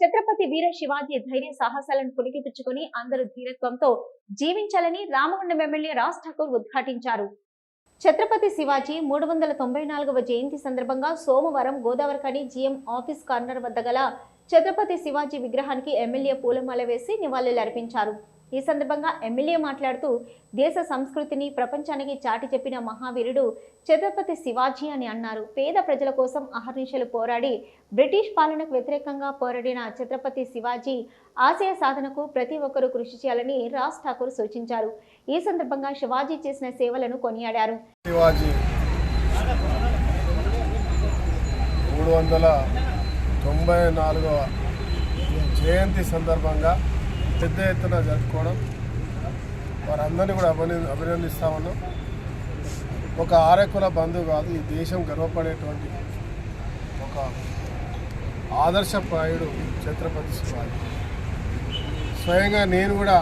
ఛత్రపతి వీర శివాజీ ధైర్య సాహసాలను పుణికిపుచ్చుకొని అందరూ ధీరత్వంతో జీవించాలని రామగుండం ఎమ్మెల్యే రాజ్ ఠాకూర్ ఉద్ఘాటించారు. ఛత్రపతి శివాజీ మూడు వందల తొంభై నాలుగవ జయంతి సందర్భంగా సోమవారం గోదావరికని జీఎం ఆఫీస్ కార్నర్ వద్ద గల ఛత్రపతి శివాజీ విగ్రహానికి ఎమ్మెల్యే పూలమాల వేసి నివాళులర్పించారు. ఈ సందర్భంగా ఎమ్మెల్యే మాట్లాడుతూ దేశ సంస్కృతిని ప్రపంచానికి చాటి చెప్పిన మహావీరుడు ఛత్రపతి శివాజీ అని అన్నారు. పేద ప్రజల కోసం అహర్నిశలు పోరాడి బ్రిటిష్ పాలనకు వ్యతిరేకంగా పోరాడిన ఛత్రపతి శివాజీ ఆశయ సాధనకు ప్రతి ఒక్కరూ కృషి చేయాలని రాజ్ ఠాకూర్ సూచించారు. ఈ సందర్భంగా శివాజీ చేసిన సేవలను కొనియాడారు. మూడు వందల తొంభై నాలుగవ జయంతి సందర్భంగా పెద్ద ఎత్తున జరుపుకోవడం. వారందరినీ కూడా అభిన అభినందిస్తా ఉన్నాం ఒక ఆరకుల బంధువు కాదు ఈ దేశం గర్వపడేటువంటి ఒక ఆదర్శప్రాయుడు ఛత్రపతి శివాజీ. స్వయంగా నేను కూడా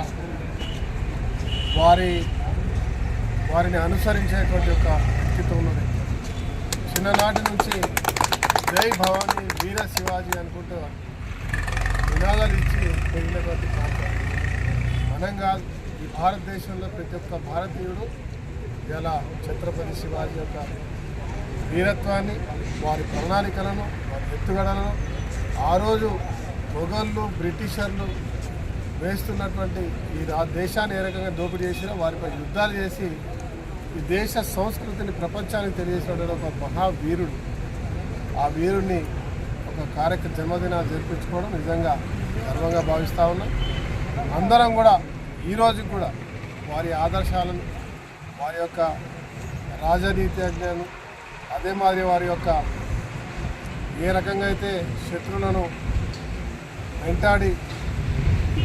వారి వారిని అనుసరించేటువంటి ఒక వ్యక్తిత్వంలో చిన్ననాటి నుంచి జై భవానీ వీర శివాజీ అనుకుంటూ నినాదాలు ఇచ్చి పెరిగినటువంటి ప్రాంతం. మనం కాదు ఈ భారతదేశంలో ప్రతి ఒక్క భారతీయుడు ఇలా ఛత్రపతి శివాజీ యొక్క వీరత్వాన్ని వారి ప్రణాళికలను వారి ఎత్తుగడలను ఆ రోజు మొఘళ్ళు బ్రిటిషర్లు వేస్తున్నటువంటి ఈ దేశాన్ని ఏ రకంగా దోపిడీ చేసినా వారిపై యుద్ధాలు చేసి ఈ దేశ సంస్కృతిని ప్రపంచానికి తెలియజేసిన ఒక మహావీరుడు. ఆ వీరుణ్ణి ఒక కార్యక్రమ జన్మదినాలు జరిపించుకోవడం నిజంగా గర్వంగా భావిస్తూ ఉన్నాం. అందరం కూడా ఈరోజు కూడా వారి ఆదర్శాలను వారి యొక్క రాజనీతిజ్ఞానం అదే మాదిరి వారి యొక్క ఏ రకంగా అయితే శత్రువులను వెంటాడి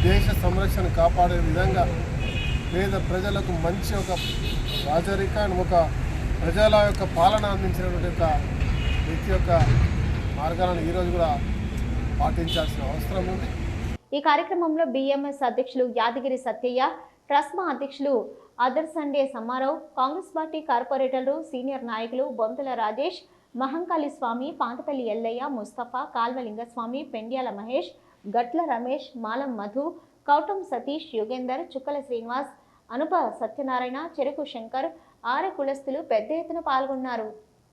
దేశ సంరక్షణ కాపాడే విధంగా పేద ప్రజలకు మంచి ఒక రాజరికాన్ని ఒక ప్రజల యొక్క పాలన అందించినటువంటి యొక్క వ్యక్తి యొక్క మార్గాలను ఈరోజు కూడా పాటించాల్సిన అవసరం ఉంది. ఈ కార్యక్రమంలో బిఎంఎస్ అధ్యక్షులు యాదగిరి సత్యయ్య ట్రస్మా అధ్యక్షులు అదర్ సండే సమ్మారావు కాంగ్రెస్ పార్టీ కార్పొరేటర్లు సీనియర్ నాయకులు బొంతుల రాజేష్ మహంకాళి స్వామి పాంతపల్లి ఎల్లయ్య ముస్తఫా కాల్వలింగస్వామి పెండ్యాల మహేష్ గట్ల రమేష్ మాలం మధు కౌటం సతీష్ యుగేందర్ చుక్కల శ్రీనివాస్ అనుప సత్యనారాయణ చెరుకు శంకర్ ఆర కులస్తులు పెద్ద ఎత్తున పాల్గొన్నారు.